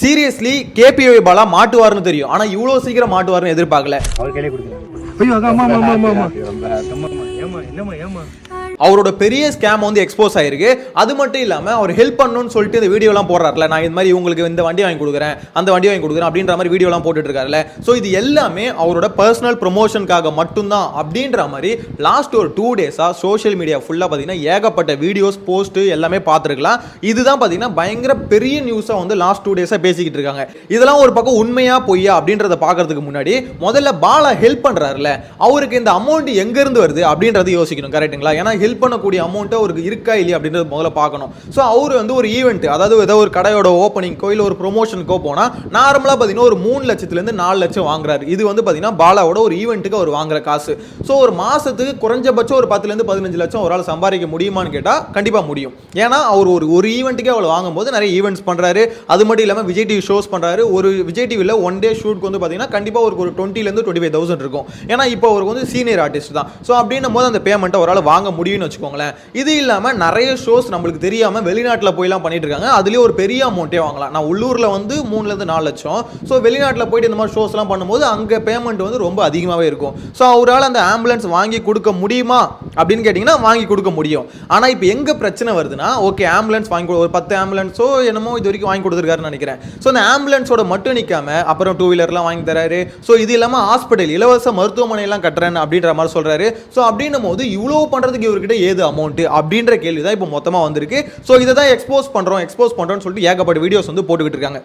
Seriously KPY Bala மாட்டுவார்னு தெரியும். ஆனா இவ்வளவு சீக்கிரம் மாட்டுவார்னு எதிர்பார்க்கல. அவர் கையிலே கொடுக்குறாங்க ஐயோ ஆமா ஆமா ஆமா ஆமா ஏமா என்னம்மா ஏமா அவரோட பெரிய ஸ்கேம் வந்து எக்ஸ்போஸ் ஆயிருக்கு. அது மட்டும் இல்லாமல் அவர் ஹெல்ப் பண்ணணும்னு சொல்லிட்டு இந்த வீடியோலாம் போடுறாருல. நான் இந்த மாதிரி உங்களுக்கு இந்த வண்டி வாங்கி கொடுக்குறேன் அந்த வண்டி வாங்கி கொடுக்குறேன் அப்படின்ற மாதிரி வீடியோலாம் போட்டுட்டு இருக்காருல. ஸோ இது எல்லாமே அவரோட பர்சனல் ப்ரொமோஷனுக்காக மட்டும்தான் அப்படின்ற மாதிரி லாஸ்ட் ஒரு டூ டேஸாக சோஷியல் மீடியா ஃபுல்லாக பார்த்தீங்கன்னா ஏகப்பட்ட வீடியோஸ் போஸ்ட்டு எல்லாமே பார்த்துருக்கலாம். இதுதான் பார்த்தீங்கன்னா பயங்கர பெரிய நியூஸாக வந்து லாஸ்ட் டூ டேஸாக பேசிக்கிட்டு இருக்காங்க. இதெல்லாம் ஒரு பக்கம் உண்மையா பொய்யா அப்படின்றத பார்க்கறதுக்கு முன்னாடி முதல்ல பாலா ஹெல்ப் பண்ணுறாருல அவருக்கு இந்த அமௌண்ட் எங்கேருந்து வருது அப்படின்றத யோசிக்கணும். கரெக்ட்டுங்களா ஏன்னா ஹெல்ப் பண்ணக்கூடிய அமௌண்ட்டை அவருக்கு இருக்கா இல்லையா அப்படின்றது முதல்ல பார்க்கணும். ஸோ அவர் வந்து ஒரு ஈவெண்ட் அதாவது ஏதோ ஒரு கடையோட ஓப்பனிங்கோ இல்லை ஒரு ப்ரொமோஷனுக்கோ போனால் நார்மலாக பார்த்தீங்கன்னா ஒரு மூணு லட்சத்துலேருந்து நாலு லட்சம் வாங்குறாரு. இது வந்து பார்த்தீங்கன்னா பாலாவோட ஒரு ஈவெண்ட்டுக்கு அவர் வாங்குற காசு. ஸோ ஒரு மாதத்துக்கு குறைஞ்சபட்சம் ஒரு பத்துலேருந்து பதினஞ்சு லட்சம் ஒரு ஆள் சம்பாதிக்க முடியுமான்னு கேட்டால் கண்டிப்பாக முடியும். ஏன்னா அவர் ஒரு ஒரு ஈவெண்ட்டுக்கே அவள் வாங்கும்போது நிறைய ஈவெண்ட்ஸ் பண்ணுறாரு அது மட்டும் இல்லாமல் விஜய் டிவி ஷோஸ் பண்ணுறாரு ஒரு விஜய் டிவியில் ஒன் டே ஷூட்க்கு வந்து பார்த்தீங்கன்னா கண்டிப்பாக ஒரு ஒரு டுவெண்ட்டிலேருந்து டுவெண்ட்டி ஃபைவ் தௌசண்ட் இருக்கும். ஏன்னா இப்போ அவருக்கு வந்து சீனியர் ஆர்டிஸ்ட் தான். ஸோ அப்படின்னும் போது அந்த பேமெண்ட்டை ஒரு ஆள் வாங்க அப்படின்னு வச்சுக்கோங்களேன். இது இல்லாமல் நிறைய ஷோஸ் நம்மளுக்கு தெரியாமல் வெளிநாட்டில் போய்லாம் பண்ணிட்டு இருக்காங்க அதுலேயே ஒரு பெரிய அமௌண்ட்டே வாங்கலாம். நான் உள்ளூரில் வந்து மூணுலேருந்து நாலு லட்சம். ஸோ வெளிநாட்டில் போயிட்டு இந்த மாதிரி ஷோஸ்லாம் பண்ணும்போது அங்கே பேமெண்ட் வந்து ரொம்ப அதிகமாகவே இருக்கும். ஸோ அவரால் அந்த ஆம்புலன்ஸ் வாங்கி கொடுக்க முடியுமா? அப்படின்னு கேட்டிங்கன்னா வாங்கி கொடுக்க முடியும். ஆனால் இப்போ எங்கே பிரச்சனை வருதுன்னா ஓகே ஆம்புலன்ஸ் வாங்கி கொடு- ஒரு பத்து ஆம்புலன்ஸோ என்னமோ இது வரைக்கும் வாங்கி கொடுத்துருக்காருன்னு நினைக்கிறேன். ஸோ அந்த ஆம்புலன்ஸோட மட்டும் நிற்காம அப்புறம் டூ வீலர்லாம் வாங்கி தராரு. ஸோ இது இல்லாமல் ஹாஸ்பிட்டல் இலவச மருத்துவமனையெல்லாம் கட்டுறேன் அப்படின்ற மாதிரி சொல்கிறாரு ஸோ அப்படின்னும் போது இவ்வளோ பண்ணுறதுக்கு இவர்கிட்ட ஏது அமௌண்ட் அப்படின்ற கேள்வி தான் இப்போ மொத்தமாக வந்திருக்கு. ஸோ இதை தான் எக்ஸ்போஸ் பண்ணுறோம் எக்ஸ்போஸ் பண்ணுறோம்னு சொல்லிட்டு ஏகப்பட்ட வீடியோஸ் வந்து போட்டுக்கிட்டு இருக்காங்க.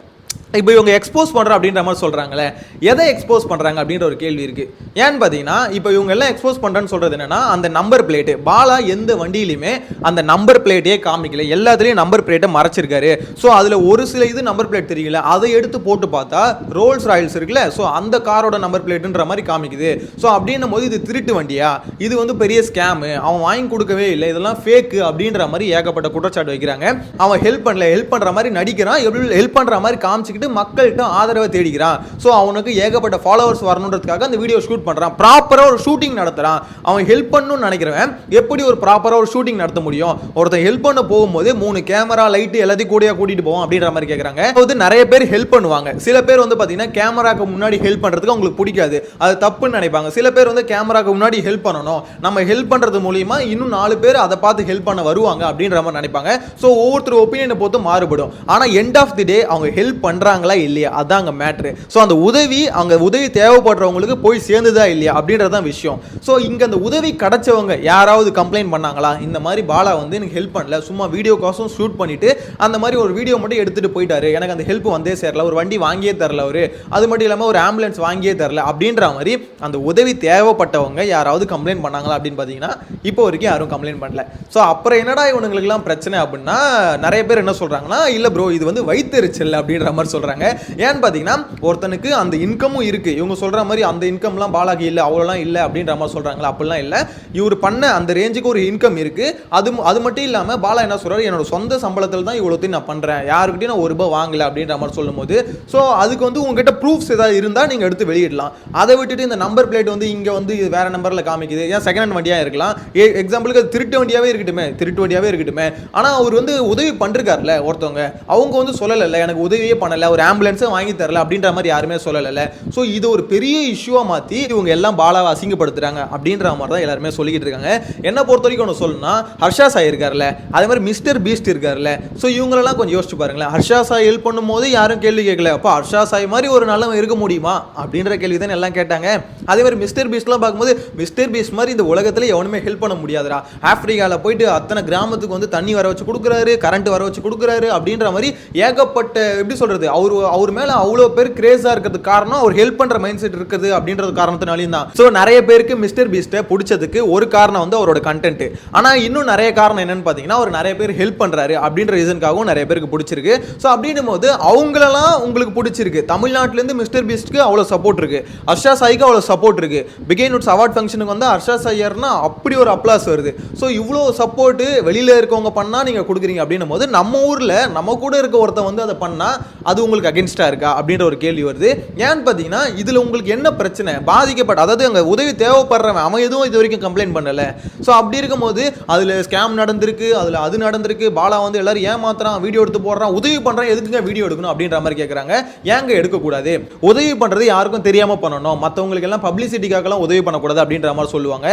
இப்போ இவங்க எக்ஸ்போஸ் பண்ணுறோம் அப்படின்ற மாதிரி சொல்கிறாங்களே எதை எக்ஸ்போஸ் பண்ணுறாங்க அப்படின்ற ஒரு கேள்வி இருக்குது ஏன்னு பார்த்தீங்கன்னா இப்போ இவங்க எல்லாம் எக்ஸ்போஸ் பண்ணுறேன்னு சொல்கிறது என்னென்னா அந்த நம்பர் பிளேட்டு பாலா எந்த வண்டியிலையுமே அந்த நம்பர் பிளேட்டே காமிக்கல. எல்லாத்துலேயும் நம்பர் பிளேட்டை மறைச்சிருக்காரு. ஸோ அதில் ஒரு சில இது நம்பர் பிளேட் தெரியல. அதை எடுத்து போட்டு பார்த்தா ரோல்ஸ் ராயல்ஸ் இருக்குல்ல ஸோ அந்த காரோட நம்பர் பிளேட்டுன்ற மாதிரி காமிக்குது. ஸோ அப்படின்னும் போது இது திருட்டு வண்டியா? இது வந்து பெரிய ஸ்கேமு அவன் வாங்கி கொடுக்கவே இல்லை. இதெல்லாம் ஃபேக்கு அப்படின்ற மாதிரி ஏகப்பட்ட குற்றச்சாட்டு வைக்கிறாங்க. அவன் ஹெல்ப் பண்ணல. ஹெல்ப் பண்ணுற மாதிரி நடிக்கிறான். ஹெல்ப் பண்ணுற மாதிரி காமிச்சிக்கிட்டு மக்கள்கிட்ட ஆதரவை தேடிக்கிறான் ஸோ அவனுக்கு ஏகப்பட்ட ஃபாலோவர்ஸ் வரணுன்றதுக்காக அந்த வீடியோ ஷூட் பண்ணுறான் ப்ராப்பராக ஒரு ஷூட்டிங் நடத்துகிறான் அவன் ஹெல்ப் பண்ணணும்னு நினைக்கிறவன் எப்படி ஒரு ப்ராப்பராக ஒரு ஷூட்டிங் நடத்த முடியும்? ஒருத்தன் ஹெல்ப் பண்ண போகும்போது மூணு கேமரா லைட்டு எல்லாத்தையும் கூட கூட்டிட்டு போவோம் அப்படின்ற மாதிரி கேட்குறாங்க வந்து நிறைய பேர் ஹெல்ப் பண்ணுவாங்க. சில பேர் வந்து பார்த்தீங்கன்னா கேமராக்கு முன்னாடி ஹெல்ப் பண்ணுறதுக்கு அவங்களுக்கு பிடிக்காது. அது தப்புன்னு நினைப்பாங்க. சில பேர் வந்து கேமராக்கு முன்னாடி ஹெல்ப் பண்ணணும். நம்ம ஹெல்ப் பண்ணுறது மூலியமா இன்னும் நாலு பேர் அதை பார்த்து ஹெல்ப் பண்ண வருவாங்க அப்படின்ற மாதிரி நினைப்பாங்க. ஸோ ஒவ்வொருத்தர் ஒப்பீனியனை பொறுத்து மாறுபடும். ஆனால் எண்ட் ஆஃப் தி டே அவங்க ஹெல்ப் பண்ணுறாங்களா இல்லையா? அதான் மேட்ரு ஸோ அந்த உதவி அங்கே உதவி தேவைப்படுறவங்களுக்கு போய் சேர்ந்துதா இல்லையா? அப்படின்றது தான் விஷயம். ஸோ இங்கே அந்த உதவி கிடைச்சவங்க யாராவது கம்ப்ளைண்ட் பண்ணாங்களா? இந்த மாதிரி பாலா வந்து எனக்கு ஹெல்ப் பண்ணல. சும்மா வீடியோ காசும் ஷூட் பண்ணிட்டு அந்த மாதிரி ஒரு வீடியோ மட்டும் எடுத்துட்டு போயிட்டாரு. எனக்கு அந்த ஹெல்ப் வந்தே சேரல. ஒரு வண்டி வாங்கியே தரல அவரு. அது மட்டும் இல்லாமல் ஒரு ஆம்புலன்ஸ் வாங்கியே தரல. அப்படின்ற மாதிரி அந்த உதவி தேவைப்பட்டவங்க யாராவது கம்ப்ளைண்ட் பண்ணாங்களா அப்படின்னு பார்த்தீங்கன்னா இப்போ வரைக்கும் யாரும் கம்ப்ளைண்ட் பண்ணல. ஸோ அப்புறம் என்னடா இவனுங்களுக்குலாம் பிரச்சனை அப்படின்னா நிறைய பேர் என்ன சொல்கிறாங்கன்னா இல்லை ப்ரோ இது வந்து வைத்தறிச்சல் அப்படின்ற மாதிரி சொல்கிறாங்க ஏன்னு பார்த்தீங்கன்னா ஒருத்தனுக்கு அந்த இன்கமும் இருக்குது இவங்க சொல்கிற மாதிரி அந்த இன்கம்லாம் பாலாகி இல்லை அவ்வளோலாம் இல்லை அப்படின்ற மாதிரி சொல்கிறாங்களா அப்படிலாம் இல்லை. இவர் பண்ண அந்த ரேஞ்சுக்கு ஒரு இன்கம் இருக்குது அது அது மட்டும் இல்லாமல் பாலா என்ன சொல்கிறார் என்னோட சொந்த சம்பளத்தில் தான் இவ்வளோத்தையும் நான் பண்ணுறேன் யாருக்கிட்டையும் நான் ஒரு ரூபாய் வாங்கலை அப்படின்ற மாதிரி சொல்லும்போது ஸோ அதுக்கு வந்து உங்ககிட்ட ப்ரூஃப்ஸ் ஏதாவது இருந்தால் நீங்கள் எடுத்து வெளியிடலாம். அதை விட்டுட்டு இந்த நம்பர் பிளேட் வந்து இங்கே வந்து வேறு வேற நம்பரில் காமிக்குது. ஏன் செகண்ட் ஹேண்ட் வண்டியாக இருக்கலாம்? எக்ஸாம்பிளுக்கு அது திருட்டு வண்டியாகவே இருக்கட்டுமே. திருட்டு வண்டியாகவே இருக்கட்டுமே. ஆனால் அவர் வந்து உதவி பண்ணிருக்காருல ஒருத்தவங்க. அவங்க வந்து சொல்லலை எனக்கு உதவியே பண்ணலை. ஒரு ஆம்புலன்ஸை வாங்கி தரல அப்படின்ற மாதிரி யாருமே சொல்லலைல்ல. ஸோ இது ஒரு பெரிய இஷ்யூவாக மாற்றி இவங்க எல்லாம் பாலாவை அசிங்கப்படுத்துறாங்க அப்படின்ற மாதிரி தான் எல்லாருமே சொல்லிக்கிட்டு இருக்காங்க. என்னை பொறுத்த வரைக்கும் ஒன்று சொல்லணும்னா ஹர்ஷா சாய் இருக்கார்ல அதே மாதிரி மிஸ்டர் பீஸ்ட் இருக்கார்ல ஸோ இவங்களெல்லாம் கொஞ்சம் யோசிச்சு பாருங்களேன். ஹர்ஷா சாய் ஹெல்ப் பண்ணும்போது யாரும் கேள்வி கேட்கல. அப்போ ஹர்ஷா சாய் மாதிரி ஒரு நல்லவன் இருக்க முடியுமா அப்படின்ற கேள்வி தான் எல்லாம் கேட்டாங்க. அதே மாதிரி மிஸ்டர் பீஸ்ட்லாம் பார்க்கும்போது மிஸ்டர் பீஸ்ட் மாதிரி இந்த உலகத்தில் எவனுமே ஹெல்ப் பண்ண முடியாதுடா. ஆப்பிரிக்காவில் போயிட்டு அத்தனை கிராமத்துக்கு வந்து தண்ணி வர வச்சு கொடுக்குறாரு கரண்ட் வர வச்சு கொடுக்குறாரு அப்படின்ற மாதிரி ஏகப்பட்ட எப்படி சொல்கிறது அவர் அவர் மேல அவ்வளோ பேர் கிரேஸா இருக்கிறதுக்கு காரணம் அவர் ஹெல்ப் பண்ற மைண்ட் செட் இருக்குது அப்படின்றது காரணத்தினாலையும் தான். ஸோ நிறைய பேருக்கு மிஸ்டர் பீஸ்ட்டை பிடிச்சதுக்கு ஒரு காரணம் வந்து அவரோட கண்டென்ட் ஆனா இன்னும் நிறைய காரணம் என்னன்னு பார்த்தீங்கன்னா அவர் நிறைய பேர் ஹெல்ப் பண்றாரு அப்படின்ற ரீசனுக்காகவும் நிறைய பேருக்கு பிடிச்சிருக்கு. ஸோ அப்படின்னும் போது அவங்களெல்லாம் உங்களுக்கு பிடிச்சிருக்கு. தமிழ்நாட்டிலேருந்து மிஸ்டர் பீஸ்ட்க்கு அவ்வளோ சப்போர்ட் இருக்கு. ஹர்ஷா சாய்க்கு அவ்வளோ சப்போர்ட் இருக்கு. பிகேன் உட்ஸ் அவார்ட் ஃபங்க்ஷனுக்கு வந்து ஹர்ஷா சாயர்னா அப்படி ஒரு அப்ளாஸ் வருது. ஸோ இவ்வளோ சப்போர்ட்டு வெளியில் இருக்கவங்க பண்ணால் நீங்கள் கொடுக்குறீங்க அப்படின்னும் போது நம்ம ஊரில் நம்ம கூட இருக்க ஒருத்தன் வந்து அதை பண்ணால் அது உங்களுக்கு அகென்ஸ்டாக இருக்கா அப்படின்ற ஒரு கேள்வி வருது. ஏன்னு பார்த்தீங்கன்னா இதில் உங்களுக்கு என்ன பிரச்சனை? பாதிக்கப்பட்ட அதாவது அங்கே உதவி தேவைப்படுறவன் அவன் எதுவும் இது வரைக்கும் கம்ப்ளைண்ட் பண்ணலை. ஸோ அப்படி இருக்கும்போது அதில் ஸ்கேம் நடந்திருக்கு அதில் அது நடந்திருக்கு பாலா வந்து எல்லாரும் ஏமாத்துறான் வீடியோ எடுத்து போடுறான் உதவி பண்ணுறான் எதுக்குங்க வீடியோ எடுக்கணும் அப்படின்ற மாதிரி கேட்குறாங்க ஏங்க எடுக்கக்கூடாது? உதவி பண்ணுறது யாருக்கும் தெரியாமல் பண்ணணும். மற்றவங்களுக்கு எல்லாம் பப்ளிசிட்டிக்காகலாம் உதவி பண்ணக்கூடாது அப்படின்ற மாதிரி சொல்லுவாங்க.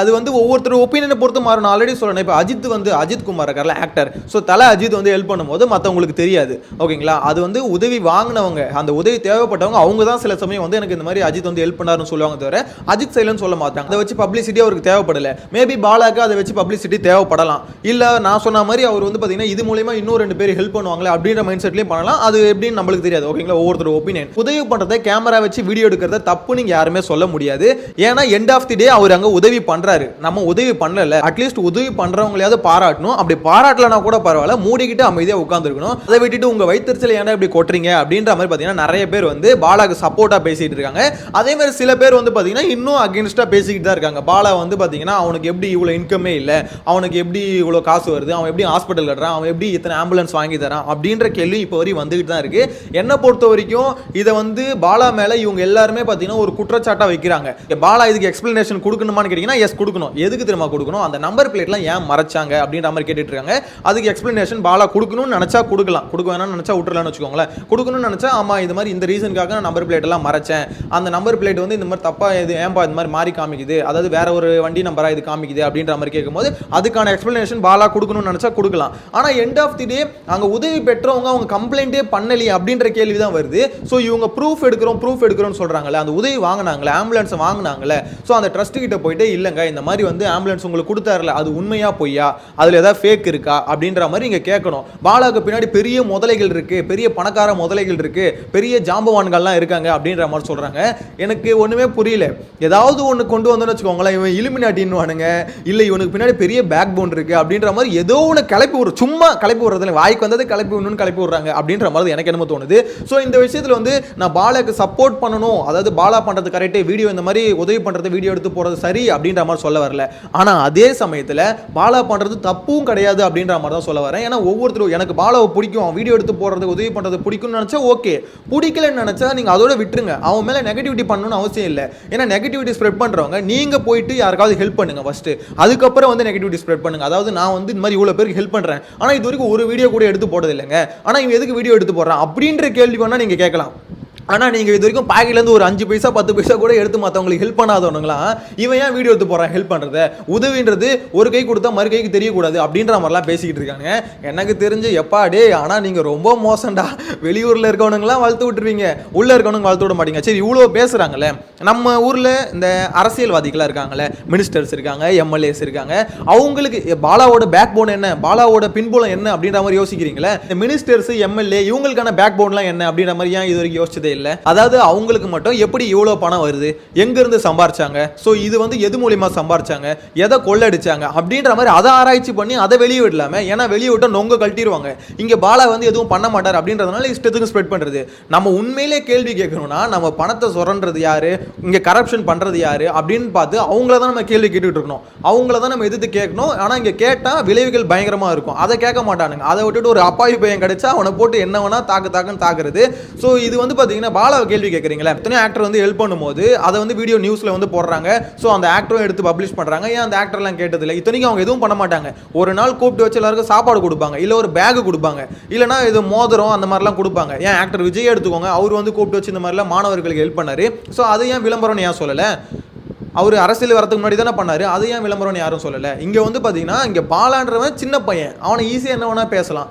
அது வந்து ஒவ்வொருத்தர் ஒப்பீனியனை பொறுத்து மாறும். நான் ஆல்ரெடி சொல்லணும். இப்போ அஜித் வந்து அஜித் குமார் இருக்கார்ல ஆக்டர் ஸோ தலை அஜித் வந்து ஹெல்ப் பண்ணும்போது மற்றவங்களுக்கு தெரியாது. ஓகேங்களா அது வந்து உதவி வாங்கினவங்க அந்த உதவி தேவைப்பட்டவங்க அவங்க தான் சில சமயம் வந்து எனக்கு இந்த மாதிரி அஜித் வந்து ஹெல்ப் பண்ணாருன்னு சொல்லுவாங்க தவிர அஜித் சைலன்னு சொல்ல மாட்டாங்க. அதை வச்சு பப்ளிசிட்டி அவருக்கு தேவைப்படல. மேபி பாலாக்கு அதை வச்சு பப்ளிசிட்டி தேவைப்படலாம். இல்லை நான் சொன்ன மாதிரி அவர் வந்து பார்த்தீங்கன்னா இது மூலியமா இன்னும் ரெண்டு பேர் ஹெல்ப் பண்ணுவாங்களே அப்படின்ற மைண்ட் செட்லேயும் பண்ணலாம். அது எப்படின்னு நம்மளுக்கு தெரியாது. ஓகேங்களா ஒவ்வொருத்தர் ஒப்பீனியன் உதவி பண்ணுறதை கேமரா வச்சு வீடியோ எடுக்கிறத தப்பு நீங்க யாருமே சொல்ல முடியாது. ஏன்னா எண்ட் ஆஃப் தி டே அவர் அங்க உதவி பண்றாரு. நம்ம உதவி பண்ணல. அட்லீஸ்ட் உதவி பண்றவங்களையாவது பாராட்டணும். அப்படி பாராட்டலனா கூட பரவாயில்ல. மூடிக்கிட்டு அமைதியாக உட்காந்துருக்கணும் அதை விட்டுட்டு உங்க வயிற்றுச்சல் ஏன்னா இப்படி கொட்டுறீங்க அப்படின்ற மாதிரி பார்த்தீங்கன்னா நிறைய பேர் வந்து பாலாக்கு சப்போர்ட்டாக பேசிகிட்டு இருக்காங்க. அதே மாதிரி சில பேர் வந்து பார்த்தீங்கன்னா இன்னும் அகேன்ஸ்டாக பேசிக்கிட்டு தான் இருக்காங்க. பாலா வந்து பார்த்தீங்கன்னா அவனுக்கு எப்படி இவ்வளோ இன்கமே இல்லை அவனுக்கு எப்படி இவ்வளோ காசு வருது அவன் எப்படி ஹாஸ்பிட்டல் கட்டுறான் அவன் எப்படி இத்தனை ஆம்புலன்ஸ் வாங்கி தரான் அப்படின்ற கேள்வி இப்போ வரையும் வந்துக்கிட்டு தான் இருக்குது என்னை பொறுத்த வரைக்கும் இதை வந்து பாலா மேலே இவங்க எல்லாருமே பார்த்தீங்கன்னா ஒரு குற்றச்சாட்டாக வைக்கிறாங்க. பாலா இதுக்கு எக்ஸ்பிளனேஷன் கொடுக்கணுமான்னு கேட்டிங்கன்னா எஸ் கொடுக்கணும். எதுக்கு திரும்ப கொடுக்கணும்? அந்த நம்பர் பிளேட்லாம் ஏன் மறைச்சாங்க அப்படின்ற மாதிரி கேட்டுட்டு இருக்காங்க. அதுக்கு எக்ஸ்பிளனேஷன் பாலா கொடுக்கணும்னு நினச்சா கொடுக்கலாம். கொடுக்க வேணாம்னு நினைச்சா விட்டுறலாம்னு வச்சுக்கோங்களேன். கொடுக்கணும்னு நினைச்சா ஆமா இது மாதிரி இந்த ரீசனுக்காக நான் நம்பர் பிளேட் எல்லாம் மறைச்சேன். அந்த நம்பர் பிளேட் வந்து இந்த மாதிரி தப்பா இது ஏன்பா இந்த மாதிரி மாறி காமிக்குது? அதாவது வேற ஒரு வண்டி நம்பராக இது காமிக்குது அப்படின்ற மாதிரி கேட்கும்போது அதுக்கான எக்ஸ்பிளனேஷன் பாலா கொடுக்கணும்னு நினைச்சா கொடுக்கலாம். ஆனால் எண்ட் ஆஃப் தி டே அங்கே உதவி பெற்றவங்க அவங்க கம்ப்ளைண்டே பண்ணலையே அப்படின்ற கேள்வி தான் வருது. ஸோ இவங்க ப்ரூஃப் எடுக்கிறோம் ப்ரூஃப் எடுக்கிறோம்னு சொல்கிறாங்களே அந்த உதவி வாங்கினாங்களே ஆம்புலன்ஸ் வாங்கினாங்களே ஸோ அந்த ட்ரஸ்ட் கிட்ட போயிட்டு இல்லைங்க இந்த மாதிரி வந்து ஆம்புலன்ஸ் உங்களுக்கு கொடுத்தாருல அது உண்மையாக பொய்யா? அதில் ஏதாவது ஃபேக் இருக்கா? அப்படின்ற மாதிரி இங்கே கேட்கணும் பாலாக்கு பின்னாடி பெரிய முதலைகள் இருக்குது பெரிய பணக்கார முதலைகள் இருக்கு. பெரிய ஜாம்பவான்கள்லாம் இருக்காங்க அப்படின்ற மாதிரி சொல்றாங்க. எனக்கு ஒண்ணுமே புரியல. ஏதாவது ஒன்று கொண்டு வந்தோம்னு வச்சுக்கோங்களேன் இவன் இலுமினாட்டின்னு வானுங்க இல்லை இவனுக்கு பின்னாடி பெரிய பேக் போன் இருக்கு அப்படின்ற மாதிரி ஏதோ ஒன்று கிளப்பி விடுற சும்மா கிளப்பி விடுறதுல வாய்க்கு வந்தது கிளப்பி விடணும்னு கிளப்பி விடுறாங்க அப்படின்ற மாதிரி எனக்கு என்னமோ தோணுது. ஸோ இந்த விஷயத்தில் வந்து நான் பாலாக்கு சப்போர்ட் பண்ணணும். அதாவது பாலா பண்ணுறது கரெக்டே வீடியோ இந்த மாதிரி உதவி பண்ணுறது வீடியோ எடுத்து போகிறது சரி அப்படின்ற மாதிரி சொல்ல வரல. ஆனால் அதே சமயத்தில் பாலா பண்ணுறது தப்பும் கிடையாது அப்படின்ற மாதிரி தான் சொல்ல வரேன். ஏன்னா ஒவ்வொருத்தரும் எனக்கு பாலாவை பிடிக்கும். வீடியோ எடுத்து போடுறது உதவி பண்ணுறது பிடிக்கும்னு நினச்சா ஓகே பிடிக்கலன்னு நினச்சா நீங்கள் அதோட விட்டுருங்க. அவன் மேலே நெகட்டிவிட்டி பண்ணணும்னு அவசியம் இல்லை. ஏன்னா நெகட்டிவிட்டி ஸ்ப்ரெட் பண்ணுறவங்க நீங்கள் போயிட்டு யாருக்காவது ஹெல்ப் பண்ணுங்க ஃபஸ்ட்டு அதுக்கப்புறம் வந்து நெகட்டிவிட்டி ஸ்ப்ரெட் பண்ணுங்க. அதாவது நான் வந்து இந்த மாதிரி இவ்வளோ பேருக்கு ஹெல்ப் பண்ணுறேன் ஆனால் இது வரைக்கும் ஒரு வீடியோ கூட எடுத்து போட்டது இல்லைங்க ஆனால் இவன் எதுக்கு வீடியோ எடுத்து போடுறான்? அப்படின்ற கேள்வி வேணால் நீங்கள் கேட்கலாம். ஆனால் நீங்கள் இது வரைக்கும் பாக்கெட்லேருந்து ஒரு அஞ்சு பைசா பத்து பைசா கூட எடுத்து மற்றவங்களுக்கு ஹெல்ப் பண்ணாதவனுங்களாம் இவன் ஏன் வீடியோ எடுத்து போகிறான் ஹெல்ப் பண்ணுறத உதவின்றது ஒரு கை கொடுத்தா மறு கைக்கு தெரியக்கூடாது அப்படின்ற மாதிரிலாம் பேசிக்கிட்டு இருக்காங்க எனக்கு தெரிஞ்சு எப்பா டே ஆனால் நீங்கள் ரொம்ப மோசம்டா. வெளியூரில் இருக்கவனுங்களாம் வளர்த்து விட்டுருவீங்க. உள்ளே இருக்கவனுங்க வளர்த்து விட மாட்டீங்க. சரி இவ்வளோ பேசுகிறாங்களே நம்ம ஊரில் இந்த அரசியல்வாதிகளாக இருக்காங்களே மினிஸ்டர்ஸ் இருக்காங்க எம்எல்ஏஸ் இருக்காங்க. அவங்களுக்கு பாலாவோட பேக் போன் என்ன? பாலாவோட பின்புலம் என்ன அப்படின்ற மாதிரி யோசிக்கிறீங்களே? இந்த மினிஸ்டர்ஸ் எம்எல்ஏ இவங்களுக்கான பேக் போன்லாம் என்ன அப்படின்ற மாதிரி ஏன் இது வரைக்கும் யோசிச்சதே இல்லை? அதாவது அவங்களுக்கு மட்டும் எப்படி இவ்வளோ பணம் வருது? எங்கேருந்து சம்பாரிச்சாங்க? ஸோ இது வந்து எது மூலியமா சம்பாரிச்சாங்க? எதை கொள்ளடிச்சாங்க? அப்படின்ற மாதிரி அதை ஆராய்ச்சி பண்ணி அதை வெளியே விடலாமே. ஏன்னா வெளியே விட்டா நொங்க கழட்டிடுவாங்க இங்கே பாலா வந்து எதுவும் பண்ண மாட்டார் அப்படின்றதுனால இஷ்டத்துக்கு ஸ்ப்ரெட் பண்ணுறது நம்ம உண்மையிலே கேள்வி கேட்கணும்னா நம்ம பணத்தை சுரண்டுறது யாரு? இங்கே கரப்ஷன் பண்ணுறது யாரு? அப்படின்னு பார்த்து அவங்கள தான் நம்ம கேள்வி கேட்டுட்டு இருக்கணும். அவங்கள தான் நம்ம எதிர்த்து கேட்கணும். ஆனால் இங்கே கேட்டால் விளைவுகள் பயங்கரமாக இருக்கும். அதை கேட்க மாட்டானுங்க. அதை விட்டுட்டு ஒரு அப்பாவி பையன் கிடைச்சா அவனை போட்டு என்ன வேணா தாக்கு தாக்குன்னு தாக்குறது. ஸோ இது வந்து பார்த்தீங்கன்னா பாலாவை கேள்வி கேட்குறீங்களா. எத்தனையோ ஆக்டர் வந்து ஹெல்ப் பண்ணும்போது அதை வந்து வீடியோ நியூஸில் வந்து போடுறாங்க. ஸோ அந்த ஆக்டரும் எடுத்து பப்ளிஷ் பண்ணுறாங்க ஏன் அந்த ஆக்டர்லாம் கேட்டதில்லை? இத்தனைக்கும் அவங்க எதுவும் பண்ண மாட்டாங்க. ஒரு நாள் கூப்பிட்டு வச்சு எல்லாருக்கும் சாப்பாடு கொடுப்பாங்க. இல்லை ஒரு பேக் கொடுப்பாங்க. இல்லைனா இது மோதிரம் அந்த மாதிரிலாம் கொடுப்பாங்க. ஏன் ஆக்டர் விஜய் எடுத்துக்கோங்க. அவர் வந்து கூப்பிட்டு வச்சு இந்த மாதிரிலாம் மாணவர்களுக்கு ஹெல்ப் பண்ணார். ஸோ அது ஏன் விளம்பரம்னு ஏன் சொல்லலை? அவர் அரசியல் வரதுக்கு முன்னாடி தானே பண்ணாரு. அது ஏன் விளம்பரம்னு யாரும் சொல்லலை? இங்கே வந்து பார்த்தீங்கன்னா இங்கே பாலான்றவன் சின்ன பையன். அவனை ஈஸியாக என்ன வேணால் பேசலாம்.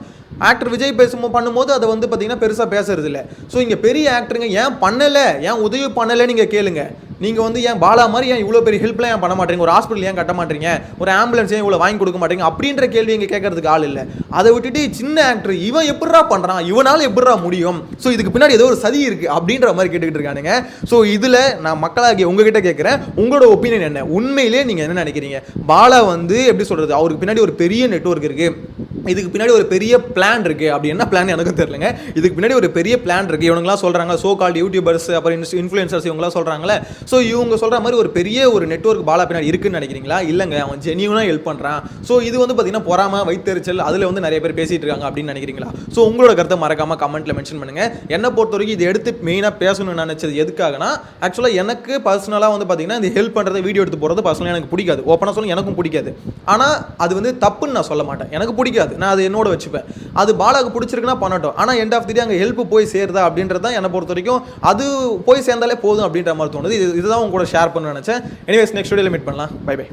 ஆக்டர் விஜய் பேசும்போது பண்ணும்போது அதை வந்து பார்த்தீங்கன்னா பெருசாக பேசுறது இல்லை ஸோ இங்கே பெரிய ஆக்டருங்க ஏன் பண்ணலை? ஏன் உதவி பண்ணலை? நீங்கள் கேளுங்க. நீங்கள் வந்து ஏன் பாலா மாதிரி ஏன் இவ்வளோ பெரிய ஹெல்ப்லாம் ஏன் பண்ண மாட்டீங்க? ஒரு ஹாஸ்பிட்டல் ஏன் கட்ட மாட்டீங்க? ஒரு ஆம்புலன்ஸ் ஏன் இவ்வளோ வாங்கி கொடுக்க மாட்டீங்க? அப்படின்ற கேள்வி இங்கே கேட்கறதுக்கு ஆள் இல்லை. அதை விட்டுட்டு சின்ன ஆக்டர் இவன் எப்படிரா பண்ணுறான் இவனால் எப்படிரா முடியும்? ஸோ இதுக்கு பின்னாடி ஏதோ ஒரு சதி இருக்குது அப்படின்ற மாதிரி கேட்டுக்கிட்டு இருக்கானுங்க. ஸோ இதில் நான் மக்களாகிய உங்ககிட்ட கேட்குறேன். உங்களோட ஒப்பீனியன் என்ன? உண்மையிலே நீங்கள் என்ன நினைக்கிறீங்க? பாலா வந்து எப்படி சொல்கிறது அவருக்கு பின்னாடி ஒரு பெரிய நெட்வொர்க் இருக்குது இதுக்கு பின்னாடி ஒரு பெரிய பிளான் இருக்கு. அப்படி என்ன பிளான் எனக்கும் தெரியலங்க. இதுக்கு பின்னாடி ஒரு பெரிய பிளான் இருக்கு. இவனுங்களாம் சொல்றாங்க சோ கால்டு யூடியூபர்ஸ் அப்புறம் இன்ஃப்ளூயன்சர்ஸ் இவங்களாம் சொல்றாங்களே ஸோ இவங்க சொல்ற மாதிரி ஒரு பெரிய ஒரு நெட்வொர்க் பாலா பின்னாடி இருக்குன்னு நினைக்கிறீங்களா? இல்லைங்க. அவன் ஜெனியூனாக ஹெல்ப் பண்ணுறான் ஸோ இது வந்து பார்த்தீங்கன்னா பொறாம வைத்தறிச்சல் அதில் வந்து நிறைய பேர் பேசிட்டு இருக்காங்க அப்படின்னு நினைக்கிறீங்களா? ஸோ உங்களோட கருத்தை மறக்காம கமெண்ட்ல மென்ஷன் பண்ணுங்க. என்னை பொறுத்த வரைக்கும் இது எடுத்து மெயினாக பேசணும்னு நினைச்சது எதுக்காகனா ஆக்சுவலாக எனக்கு பர்சனலாக வந்து பார்த்தீங்கன்னா இந்த ஹெல்ப் பண்ணுறது வீடியோ எடுத்து போகிறது பர்சனலாக எனக்கு பிடிக்காது. ஓப்பனாக சொல்லி எனக்கும் பிடிக்காது. ஆனால் அது வந்து தப்புன்னு நான் சொல்ல மாட்டேன். எனக்கு பிடிக்காது. நான் அதை என்னோட வச்சுப்பேன். அது பாலாவுக்கு பிடிச்சிருக்குன்னா பண்ணட்டும். ஆனால் எண்ட் ஆஃப் தி டே அங்கே ஹெல்ப் போய் சேருதா அப்படின்றது தான் என்னை பொறுத்த வரைக்கும். அது போய் சேர்ந்தாலே போதும் அப்படின்ற மாதிரி தோணுது. இது இதுதான் உங்க கூட ஷேர் பண்ண நினச்சேன். எனிவேஸ் நெக்ஸ்ட் வீடியோவில் மீட் பண்ணலாம். Bye bye